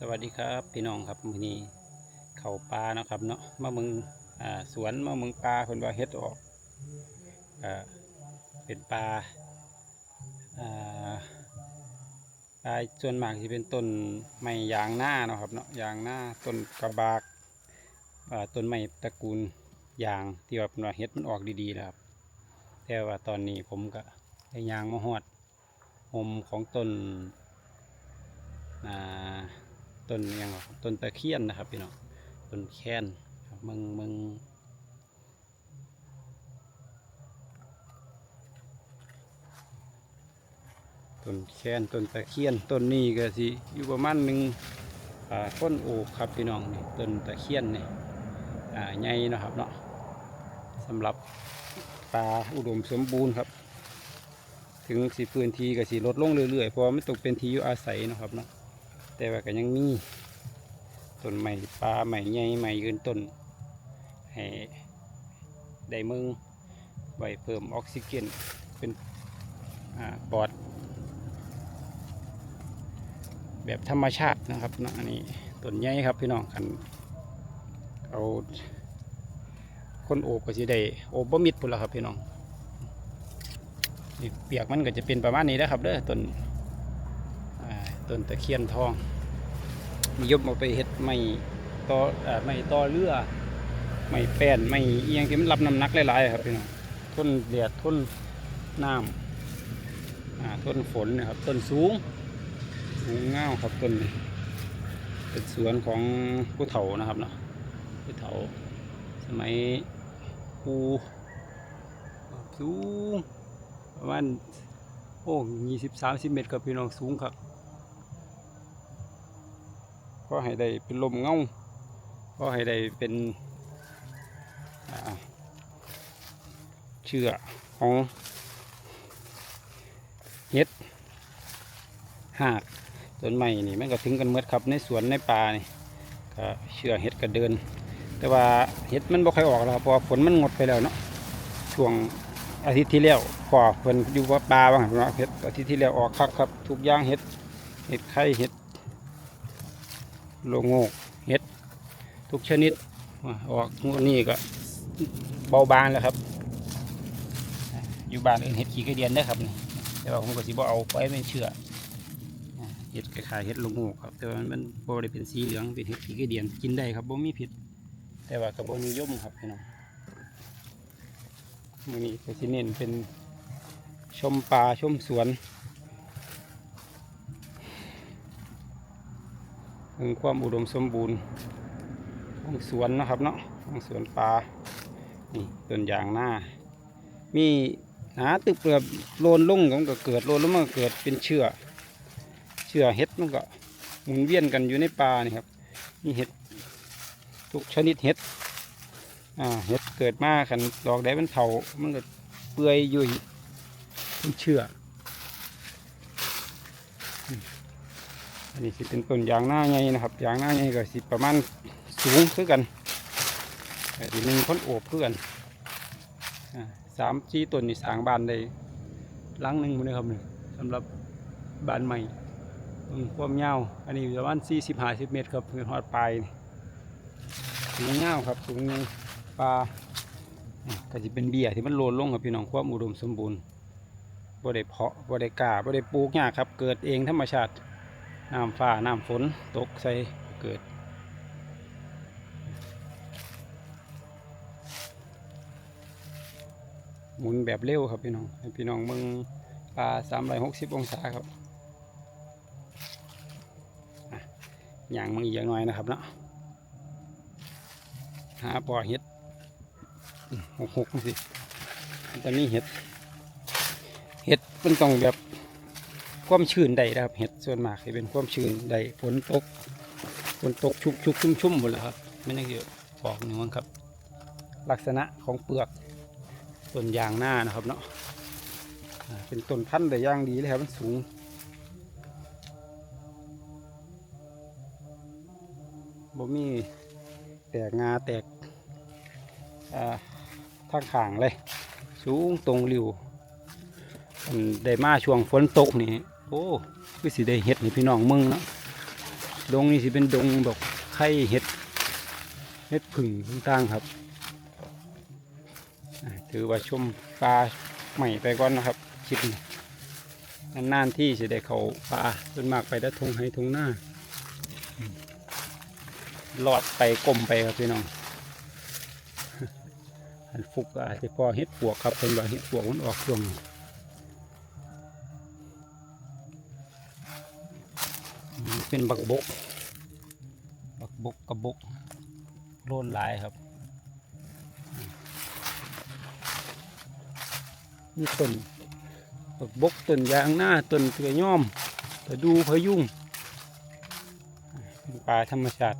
สวัสดีครับพี่น้องครับมื้อนี้เข้าป่านะครับเนาะมาเมึงอ่าสวนมาเมึงป่าเพิ่นว่าเฮ็ดออกอ่าเป็นป่าอ่าป่าส่วนมากที่เป็นต้นไม้ยางหน้านะครับเนาะยางหน้าต้นกระบากอ่าต้นไม้ตระกูลยางที่ว่าเพิ่นว่าเฮ็ดมันออกดีๆนะครับแต่ว่าตอนนี้ผมก็ได้ยางมาฮอดหมของต้นอ่า ต้นยังหรอต้นตะเคียนนะครับพี่น้องต้นแค้นครับมึงมึงต้นแค้นต้นตะเคียนต้นนี้ก็สิอยู่ประมาณหนึ่งอ่าต้นโอบครับพี่น้องนี่ต้นตะเคียนนี่อ่าใหญ่นะครับเนาะสำหรับป่าอุดมสมบูรณ์ครับ ถึงสิพื้นที่ก็สิลดลงเรื่อยๆเพราะว่ามันตกเป็นที่อยู่อาศัยนะครับเนาะ แต่ว่าก็ยังมีต้นใหม่ปลาใหม่ใหญ่ใหม่ยืนต้นให้ได้มึงไว้เพิ่มออกซิเจนเป็นอ่าปอด แบบธรรมชาตินะครับนะอันนี้ต้นใหญ่ครับพี่น้องคันเอาคนโอบก็สิได้โอบบ่มิดพุ่นละครับพี่น้องนี่เปียกมันก็จะเป็นประมาณนี้นะครับเด้อต้น ต้นตะเคียนทองนิยมเอาไปเฮ็ดไม้ต่อไม้ต่อเรือไม้แป้นไม้เอียงที่มันรับน้ำหนักหลายๆครับพี่น้องทนแดดทนน้ำทนฝนนะครับต้นสูงสูงเงาวครับต้นนี้เป็นสวนของผู้เฒ่านะครับเนาะผู้เฒ่าสมัยปูสูงประมาณโอ้ยี่สิบสามสิบเมตรครับพี่น้องสูงครับ ก็ให้ได้เป็นลมเงาก็ให้ได้เป็นเชื่อของเห็ดหากต้นไม้นี่มันก็ถึงกันเมื่อครับในสวนในป่านี่ก็เชื่อเห็ดก็เดิน แต่ว่าเห็ดมันบ่ค่อยออกแล้วครับเพราะฝนมันงดไปแล้วเนาะช่วงอาทิตย์ที่แล้วพอเพิ่นอยู่ว่าปลาบ้างเนาะเห็ดอาทิตย์ที่แล้วออกคักครับทุกอย่างเห็ดเห็ดไข่เห็ด โลโงกเห็ด ทุกชนิด ออกงวดนี้ก็เบาบางแล้วครับ อยู่บ้านอื่นเห็ดขี้กระเดียนได้ครับนี่แต่ว่าผมก็สิบ่เอาไปไม่เชื่อเห็ดคล้ายๆเห็ดโลโงกครับ แต่ว่ามันบ่ได้เป็นสีเหลืองเป็นเห็ดขี้กระเดียนกินได้ครับบ่มีผิด แต่ว่าก็บ่นิยมครับพี่น้องมือนี้ก็สิเน้นเป็นชมป่าชมสวน ถึงความอุดมสมบูรณ์ของสวนนะครับเนาะของสวนป่านี่ต้นยางหน้า มีหาตึกเปลือกโลนลงก็มันก็เกิดโลนแล้วมันก็เกิดเป็นเชื้อเชื้อเห็ดมันก็หมุนเวียนกันอยู่ในป่านี่ครับมีเห็ดทุกชนิดเห็ดอ่าเห็ดเกิดมาขันดอกได้มันเถามันก็เปื่อยยุ่ยเป็นเชื่อ อันนี้สิเป็นต้นยางหน้าไงนะครับยางหน้าไงก็สิประมาณสูงคือกันแต่ทีหนึ่งคนโอบคือกันอ่าสามจีต้นนี่สางบานได้ลังหนึ่งมดเลยครับสำหรับบานใหม่ความยาวอันนี้อยู่ประมาณสี่สิบห้าสิบเมตรครับคือฮอดปลายสูงยาวครับสูงยาวปลาอะก็จะเป็นเบี้ยที่มันโลนลงครับพี่น้องความอุดมสมบูรณ์บ่ได้เพาะบ่ได้กาบ่ได้ปลูกยากครับ เกิดเองธรรมชาติ น้ำฟ้าน้ำฝนตกใส่เกิด หมุนแบบเร็วครับพี่น้องให้พี่น้องมืองปลาสามร้อยหกสิบองศาครับอย่างมึงอีกอย่างหน่อยนะครับเนาะหาปอเห็ดหกหกสิมันจะมีเห็ดเห็ดมันต้องแบบ ความชื้นใดนะครับ เห็ดส่วนมากจะเป็นความชื้นใดฝนตกฝนตกชุกชุกชุ่มชุ่มหมดเลยครับไม่ได้เยอะออกหนึ่งครับ ลักษณะของเปลือกต้นยางหน้านะครับเนาะเป็นต้นพันธุ์แต่ย่างดีเลยครับมันสูงบ่มีแตกงาแตกอ่าทางข่างเลย สูงตรงริวได้มาช่วงฝนตกนี่ โอ้คือสิได้เห็ดนี่พี่น้องมึงนะดงนี่สิเป็นดงแบบไข่เห็ดเห็ดผึ่งต่างๆครับ ถือว่าชมปลาใหม่ไปก่อนนะครับคลิปนี้นานๆที่จะได้เขาปลาส่วนมากไปแต่ทงให้ทงหน้าอืมลอดไปกลมไปครับพี่น้องอันฟุกอาจจะพอเห็ดปวกครับเป็นว่าเห็ดปวกมันออกช่วงนี้ เป็นบักบก บักบกกระบกโลนหลายครับ นี่ต้นบักบกต้นยางหน้าต้นเกลือย่อมตะดูพะยุงป็นป่าธรรมชาติ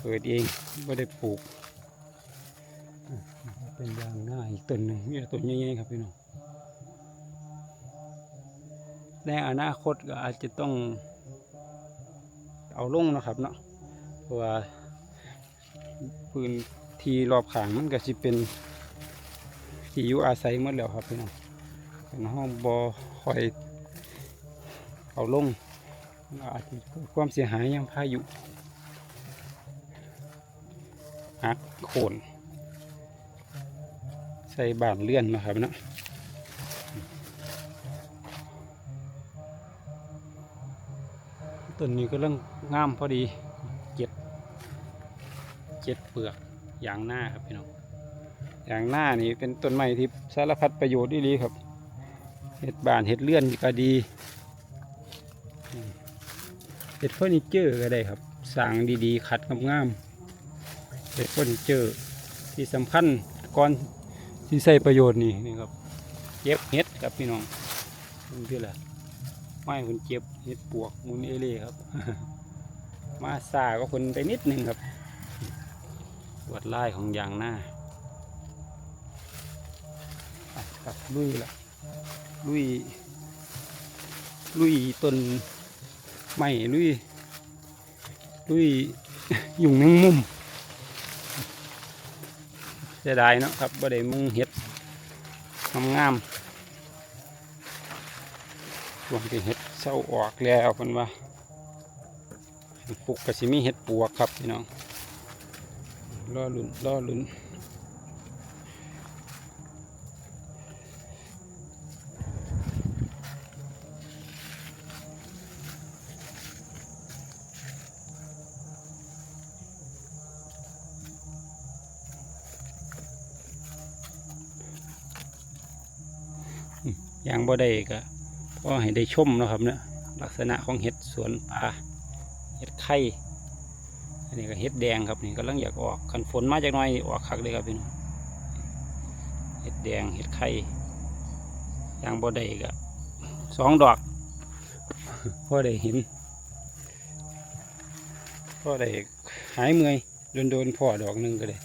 เกิดเองไม่ได้ปลูก เป็นยางหน้าอีกต้นหนึ่งนี่ต้นใหญ่ๆครับพี่น้องในอนาคตก็อาจจะต้อง เอาลงนะครับเนาะเพราะว่าพื้นที่รอบข้างมันก็สิเป็นที่อยู่อาศัยหมดแล้วครับพี่น้องเป็นห้องบอคอยเอาลงอาจจะความเสียหายยังพายุหักโคนใส่บานเลื่อนนะครับเนาะ ต้นนี้ก็เรื่องงามพอดีเจ็ดเจ็ดเปลือกยางหน้าครับพี่น้องยางหน้านี่เป็นต้นไม้ที่สารพัดประโยชน์ดีๆครับเห็ดบานเห็ดเลื่อนก็ดีเห็ดเฟอร์นิเจอร์ก็ได้ครับสั่งดีๆขัดงามๆเห็ดเฟอร์นิเจอร์ที่สำคัญก่อนที่ใส่ประโยชน์นี่นี่ครับเก็บเห็ดครับพี่น้องนี่คืออะไร ไม่คนเก็บเห็ดปวกมุนเอเล่ครับ มาซาก็คนไปนิดหนึ่งครับวดไล่ของยางหน้าไปครับลุยละลุย ลุยต้นไม้ลุย ลุยยุ่งแมงมุมเสียดายเนาะครับบ่ได้มึงเห็ดงามงามๆ ช่วงที่เห็ดเศร้าออกแล้วเพิ่นว่าปลูกกระสิมีเห็ดปวกครับพี่น้องรอลุ่นรอลุนอย่างบ่ได้ก็ พอให้ได้ชมนะครับเนี่ยลักษณะของเห็ดสวนป่าเห็ดไข่อันนี้ก็เห็ดแดงครับนี่กำลังอยากออกคันฝนมาจากหน้อยออกคักเลยครับพี่น้องเห็ดแดงเห็ดไข่ยางบ่ได้ก็สองดอกพ่อได้เห็นพ่อได้หายเมื่อยโดนโดนพ่อดอกหนึ่งก็เลย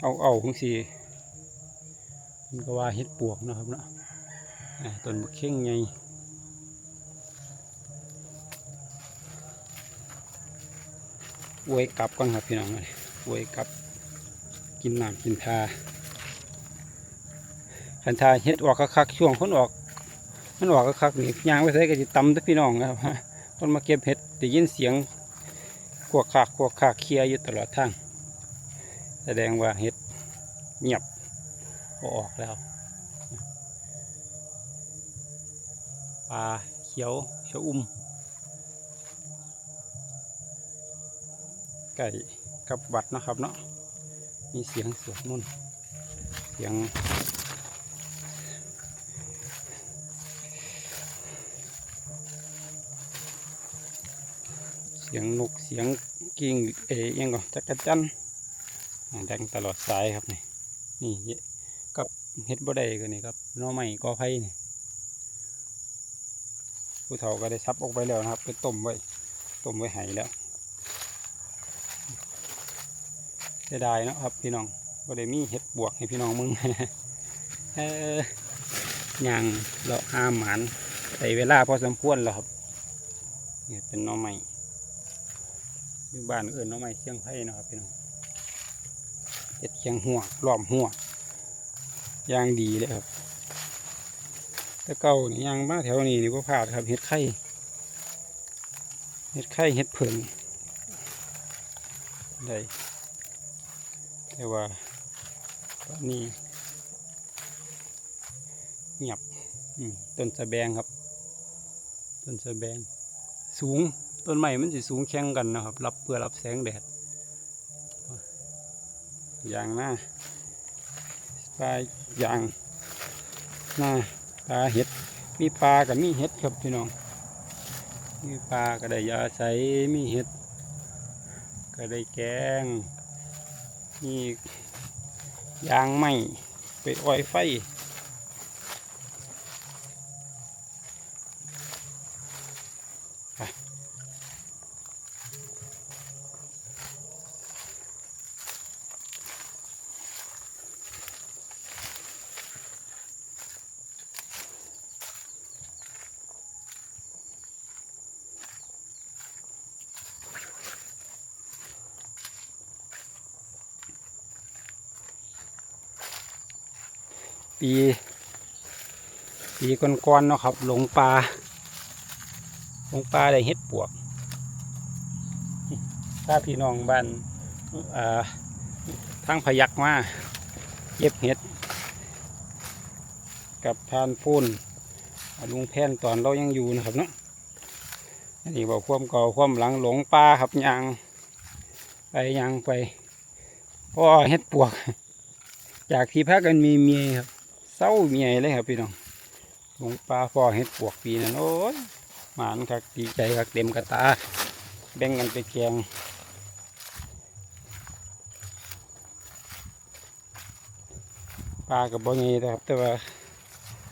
เอาเอาของสีมันก็ว่าเห็ดปวกนะครับเนาะ ต้นมะเข่งไงอวยกลับก่อนครับพี่น้องเลยอวยกลับ กินน้ำกินทาคันทาเฮ็ดออกคักๆช่วงคนออกมันออกคักๆนี่ยางไปใส่ก็จะตำแต่พี่น้องครับคนมาเก็บเห็ดได้ยินเสียงขวกขากขวกขากเคลียอยู่ตลอดทางแสดงว่าเห็ดเงียบออกแล้ว ปลาเขียวชะอุ่มไก่กับวัดนะครับเนาะมีเสียงสวดมนต์เสียงเสียงนกเสียงกิ่งเอ๋ยังก่อนจักรจันดังตลอดสายครับนี่นี่กับเฮ็ดบ่ได้ก็นี่ครับน้อไม้กอไผ่นี่ ผู้เฒ่าก็ได้ซับออกไปแล้วนะครับ ไปต้มไว้ต้มไว้ไหแล้วเสียดายนะครับพี่น้องก็ได้มีเห็ดบวกให้พี่น้องมึงเออย่างเราะอาหมานใส่เวลาพอสมควรแล้วครับเนี่ยเป็นน้อไม้อยู่บ้านเอื่นน้อไม้เชียงไผ่นะครับพี่น้องเห็ดเชียงหัวล้อมหัวอย่างดีเลยครับ แต่เก่านี่ยางมาแถวนี้นี่ก็พลาดครับเห็ดไข่เห็ดไข่เห็ดเผิงได้แต่ว่าตอนนี้เงียบต้นสะแบงครับ ต้นสะแบง สูงต้นไม้มันสิสูงแข่งกันนะครับ รับเพื่อรับแสงแดดอย่างหน้าปลาอย่างหน้า ปลาเห็ด มีปลากับมีเห็ดครับพี่น้อง มีปลาก็ได้ยาใสมีเห็ด ก็ได้แกง มียางไหมไปอ้อยไฟ ปี ปีก่อนๆเนาะครับ หลงปลาหลงปลาได้เห็ดปวกถ้าพี่น้องบ้านอ่าทางพยักมาเก็บเห็ด กับทานฟูนอ่าลุงแพนตอนเรายังอยู่นะครับเนาะอันนี้บอกความเก่าความหลังหลงปลาครับยางไปยางไปพ่อเห็ดปวก จากที่พักกันมีเมียครับ เศร้าเมียเลยครับพี่น้องลงปลาพ่อเห็ดปวกปีนั้นโอ้ยหมานคักดีใจคักเต็มกระตา แบ่งกันไปแกงปลากับบ่เงี้นะครับ แต่ว่า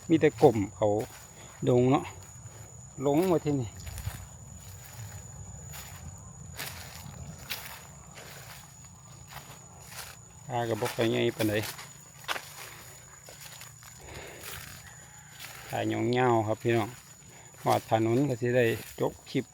มีแต่กลมเขาดงเนาะหลงมาที่นี่ปลากับบ่ค่อยใหญ่ปานใด ถ่ายเงาๆครับพี่น้องหอดถนนก็สิได้จบคลิป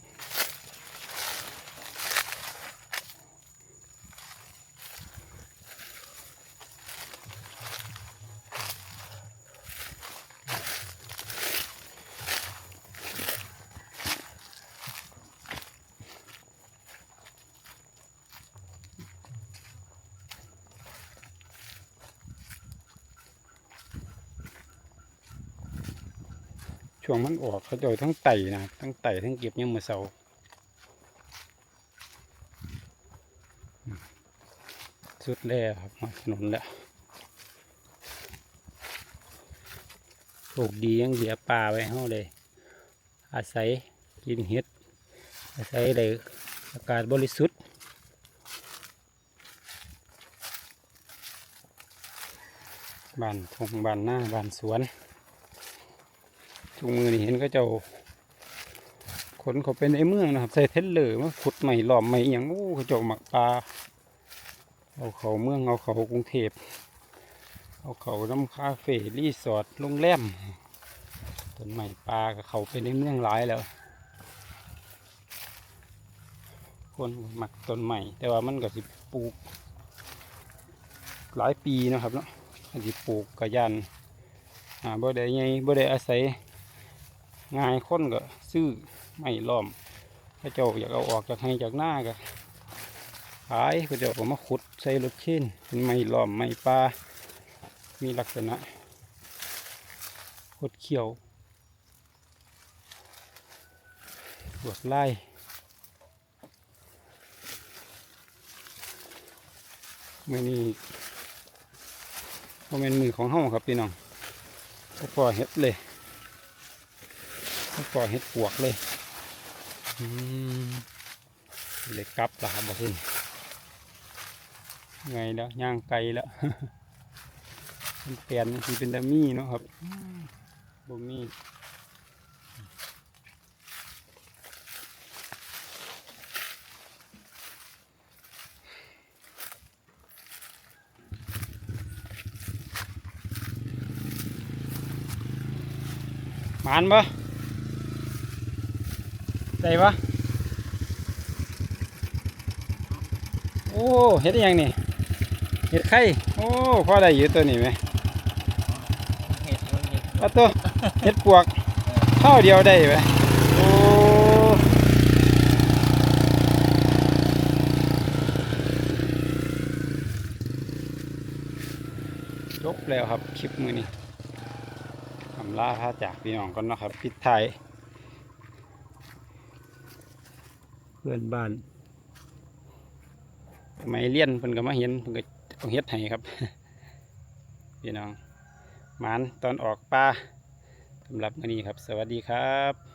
วงมันออกเขาโดยทั้งไต่นะทั้งไต่ทั้งเก็บยังมือเสาสุดแล้วครับมาถนนแล้วโชคดียังเหลือปลาไว้เฮาเลย อาศัยกินเห็ด อาศัยเลยอากาศบริสุทธิ์บ้านทงบ้านหน้าบ้านสวน ทุกมือนี่เห็นก็เจ้าขนเขาไปในเมืองนะครับ ใส่เทนเลอร์มาขุดใหม่หลอมใหม่อย่างโอ้เขาเจ้าหมักปลาเอาเขาเมืองเอาเขากรุงเทพเอาเขาน้ำคาเฟ่รีสอร์ทโรงแรมต้นใหม่ปลากับเขาไปในเมืองหลายแล้ว คนหมักต้นใหม่ แต่ว่ามันก็สิปลูก หลายปีนะครับเนาะสิปลูกกระยันอ่าบ่ได้ไงบ่ได้อาศัย ง่ายคนก็ซื้อไม่ล้อมพระเจ้าอยากเอาออกจากให้จากหน้าก็ขายพระเจ้าก็มาขุดใส่รถเช่นเป็นไม้ล้อมไม้ปลามีลักษณะคดเขียวลวดลายมือนี้โมเมนมือของเฮาครับพี่น้องก็ปล่อเห็ดเลย ก็ปล่อเห็ดปวกเลยอืมเลยกลับละครับบอกคุณไงแล้วย่างไกลแล้วมันเปลี่ยนทีเป็นดามี่เนาะครับอืมบ่มีมานปะ ได้ปะโอ้เห็ดยังนี่เห็ดไข่โอ้พ่อได้อยู่ตัวนี้ไหมเห็ดตัว่าตัวเห็ดปวกเท่าเดียวได้ไหมโอ้จบแล้วครับคลิปมือนี้ทำลาพาจากพี่น้องกันนะครับพิดไทย เพื่อนบ้านสมัยเลี้ยนเพิ่นก็มาเห็นเพิ่นก็เอาเฮ็ดให้ครับ พี่น้องหมานตอนออกปลาสำหรับมื้อนี้ครับ สวัสดีครับ